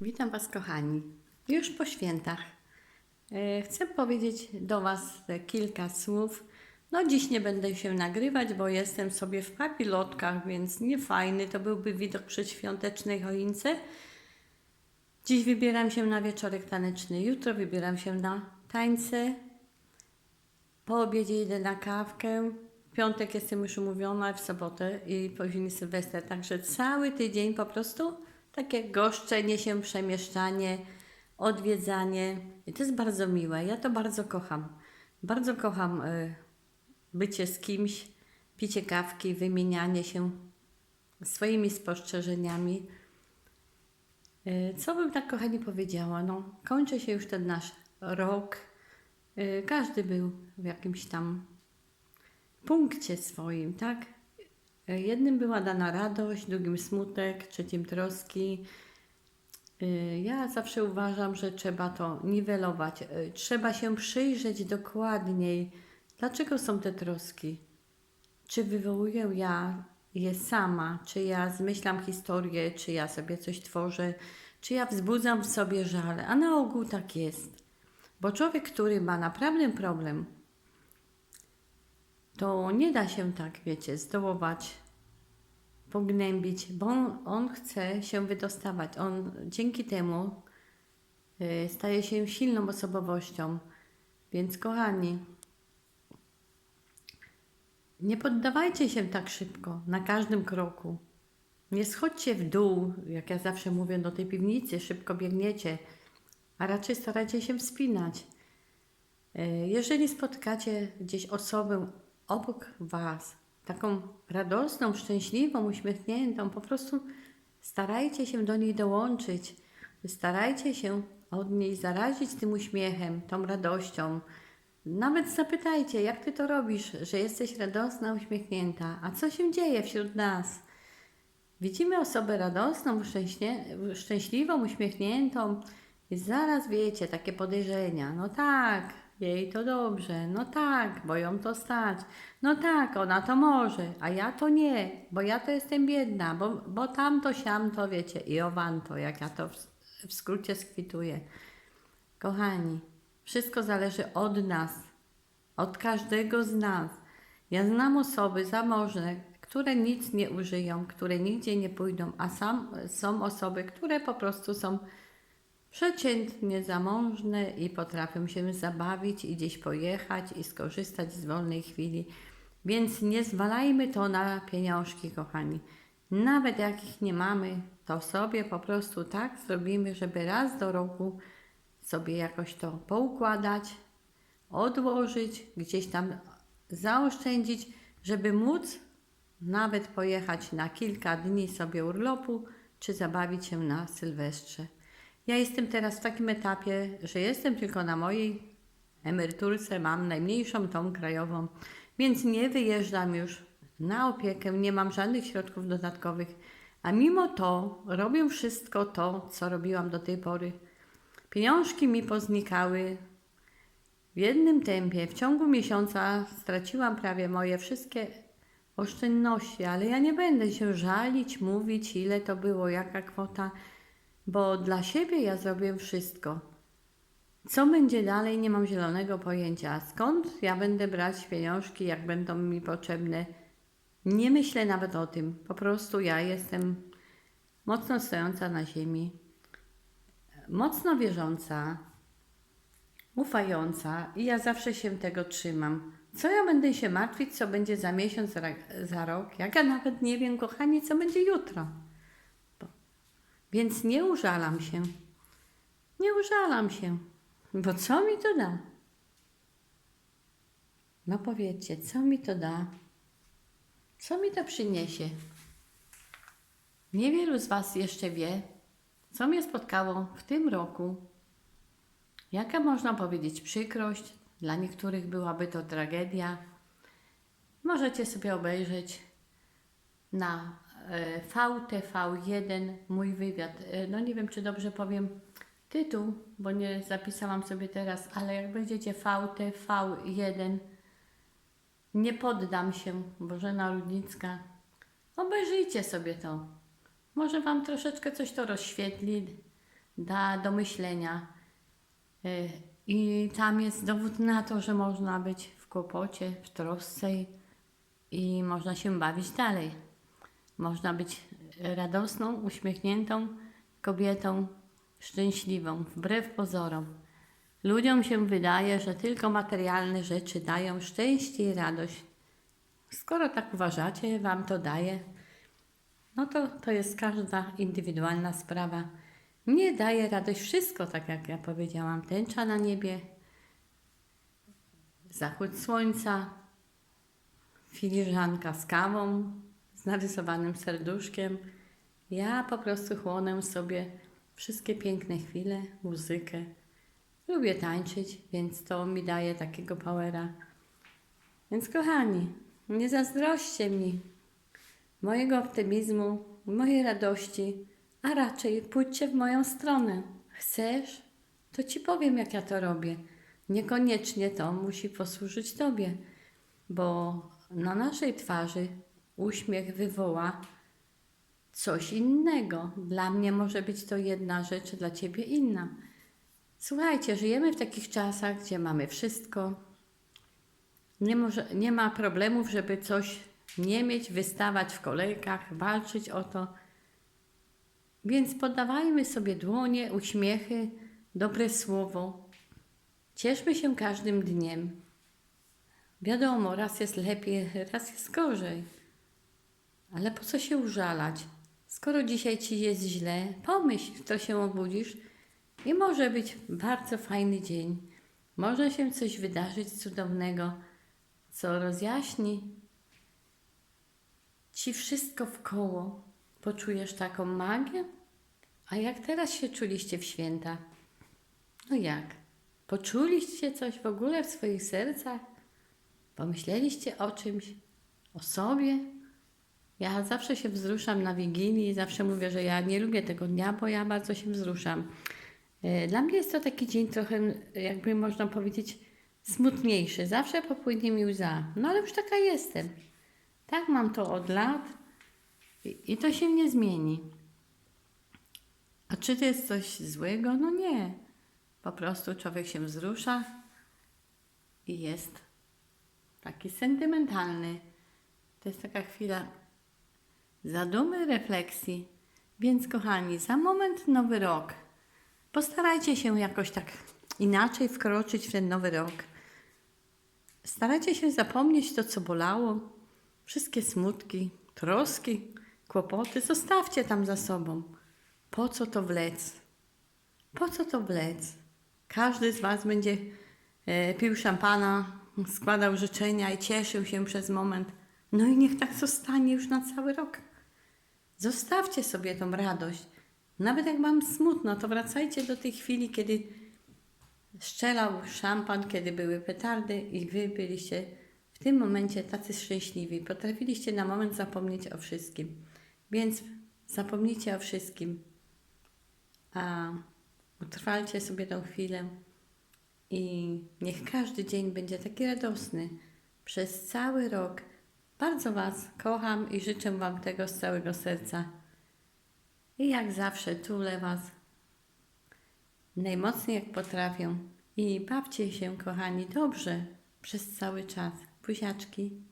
Witam Was, kochani. Już po świętach. E, Chcę powiedzieć do Was kilka słów. No, dziś nie będę się nagrywać, bo jestem sobie w papilotkach, więc nie fajny to byłby widok przy świątecznej choince. Dziś wybieram się na wieczorek taneczny, jutro wybieram się na tańce. Po obiedzie idę na kawkę. W piątek jestem już umówiona, w sobotę i później Sylwester. Także cały tydzień po prostu takie goszczenie się, przemieszczanie, odwiedzanie. I to jest bardzo miłe. Ja to bardzo kocham. Bardzo kocham y, bycie z kimś, picie kawki, wymienianie się swoimi spostrzeżeniami. Y, Co bym tak, kochani, powiedziała? No, kończy się już ten nasz rok. Y, Każdy był w jakimś tam punkcie swoim, tak? Jednym była dana radość, drugim smutek, trzecim troski. Y, Ja zawsze uważam, że trzeba to niwelować. Y, Trzeba się przyjrzeć dokładniej, dlaczego są te troski. Czy wywołuję ja je sama, czy ja zmyślam historię, czy ja sobie coś tworzę, czy ja wzbudzam w sobie żal, a na ogół tak jest. Bo człowiek, który ma naprawdę problem, to nie da się tak, wiecie, zdołować, pognębić, bo on, on chce się wydostawać. On dzięki temu y, staje się silną osobowością. Więc kochani, nie poddawajcie się tak szybko, na każdym kroku. Nie schodźcie w dół, jak ja zawsze mówię, do tej piwnicy, szybko biegniecie, a raczej starajcie się wspinać. E, Jeżeli spotkacie gdzieś osobę obok Was, taką radosną, szczęśliwą, uśmiechniętą, po prostu starajcie się do niej dołączyć. Starajcie się od niej zarazić tym uśmiechem, tą radością. Nawet zapytajcie, jak Ty to robisz, że jesteś radosna, uśmiechnięta, a co się dzieje wśród nas? Widzimy osobę radosną, szczęśliwą, uśmiechniętą i zaraz wiecie, takie podejrzenia. No tak, jej to dobrze, no tak, bo ją to stać. No tak, ona to może, a ja to nie, bo ja to jestem biedna, bo, bo tamto, siamto, wiecie, i owanto, jak ja to w, w skrócie skwituję. Kochani, wszystko zależy od nas, od każdego z nas. Ja znam osoby zamożne, które nic nie użyją, które nigdzie nie pójdą, a sam, są osoby, które po prostu są przeciętnie zamożne i potrafią się zabawić i gdzieś pojechać i skorzystać z wolnej chwili. Więc nie zwalajmy to na pieniążki, kochani. Nawet jak ich nie mamy, to sobie po prostu tak zrobimy, żeby raz do roku sobie jakoś to poukładać, odłożyć, gdzieś tam zaoszczędzić, żeby móc nawet pojechać na kilka dni sobie urlopu, czy zabawić się na Sylwestrze. Ja jestem teraz w takim etapie, że jestem tylko na mojej emeryturce, mam najmniejszą tą krajową, więc nie wyjeżdżam już na opiekę, nie mam żadnych środków dodatkowych, a mimo to robię wszystko to, co robiłam do tej pory. Pieniążki mi poznikały w jednym tempie. W ciągu miesiąca straciłam prawie moje wszystkie oszczędności, ale ja nie będę się żalić, mówić, ile to było, jaka kwota, bo dla siebie ja zrobię wszystko. Co będzie dalej, nie mam zielonego pojęcia. Skąd ja będę brać pieniążki, jak będą mi potrzebne? Nie myślę nawet o tym. Po prostu ja jestem mocno stojąca na ziemi, mocno wierząca, ufająca i ja zawsze się tego trzymam. Co ja będę się martwić, co będzie za miesiąc, za, rok, jak ja nawet nie wiem, kochani, co będzie jutro. Więc nie użalam się. Nie użalam się. Bo co mi to da? No powiedzcie, co mi to da? Co mi to przyniesie? Niewielu z Was jeszcze wie, co mnie spotkało w tym roku. Jaka można powiedzieć przykrość, dla niektórych byłaby to tragedia. Możecie sobie obejrzeć na VTV1 mój wywiad. E, No nie wiem, czy dobrze powiem tytuł, bo nie zapisałam sobie teraz, ale jak będziecie VTV1 nie poddam się, Bożena Rudnicka. Obejrzyjcie sobie to. Może Wam troszeczkę coś to rozświetli. da do myślenia. Y, I tam jest dowód na to, że można być w kłopocie, w trosce i można się bawić dalej. Można być radosną, uśmiechniętą kobietą, szczęśliwą, wbrew pozorom. Ludziom się wydaje, że tylko materialne rzeczy dają szczęście i radość. Skoro tak uważacie, Wam to daje, no to to jest każda indywidualna sprawa. Mnie daje radość wszystko, tak jak ja powiedziałam. Tęcza na niebie, zachód słońca, filiżanka z kawą, z narysowanym serduszkiem. Ja po prostu chłonę sobie wszystkie piękne chwile, muzykę. Lubię tańczyć, więc to mi daje takiego powera. Więc kochani, nie zazdroście mi mojego optymizmu, mojej radości, a raczej pójdźcie w moją stronę. Chcesz? To ci powiem, jak ja to robię. Niekoniecznie to musi posłużyć Tobie, bo na naszej twarzy uśmiech wywoła coś innego. Dla mnie może być to jedna rzecz, dla Ciebie inna. Słuchajcie, żyjemy w takich czasach, gdzie mamy wszystko. Nie, może, nie ma problemów, żeby coś nie mieć, wystawać w kolejkach, walczyć o to. Więc podawajmy sobie dłonie, uśmiechy, dobre słowo. Cieszmy się każdym dniem. Wiadomo, raz jest lepiej, raz jest gorzej. Ale po co się użalać? Skoro dzisiaj ci jest źle, pomyśl, to się obudzisz i może być bardzo fajny dzień. Może się coś wydarzyć cudownego, co rozjaśni ci wszystko w koło. Poczujesz taką magię? A jak teraz się czuliście w święta? No jak? Poczuliście coś w ogóle w swoich sercach? Pomyśleliście o czymś? O sobie? Ja zawsze się wzruszam na Wigilii, zawsze mówię, że ja nie lubię tego dnia, bo ja bardzo się wzruszam. E, Dla mnie jest to taki dzień trochę, jakby można powiedzieć, smutniejszy. Zawsze popłynie mi łza. No ale już taka jestem. Tak mam to od lat i, i to się nie zmieni. A czy to jest coś złego? No nie. Po prostu człowiek się wzrusza i jest taki sentymentalny. To jest taka chwila zadumy, refleksji. Więc kochani, za moment nowy rok. Postarajcie się jakoś tak inaczej wkroczyć w ten nowy rok. Starajcie się zapomnieć to, co bolało, wszystkie smutki, troski, kłopoty. Zostawcie tam za sobą. Po co to wlec? Po co to wlec? Każdy z Was będzie e, pił szampana, składał życzenia i cieszył się przez moment. No i niech tak zostanie już na cały rok. Zostawcie sobie tą radość. Nawet jak Wam smutno, to wracajcie do tej chwili, kiedy strzelał szampan, kiedy były petardy i Wy byliście w tym momencie tacy szczęśliwi. Potrafiliście na moment zapomnieć o wszystkim. Więc zapomnijcie o wszystkim, a utrwalcie sobie tą chwilę i niech każdy dzień będzie taki radosny przez cały rok. Bardzo Was kocham i życzę Wam tego z całego serca. I jak zawsze tulę Was najmocniej jak potrafię. I bawcie się, kochani, dobrze przez cały czas. Buziaczki.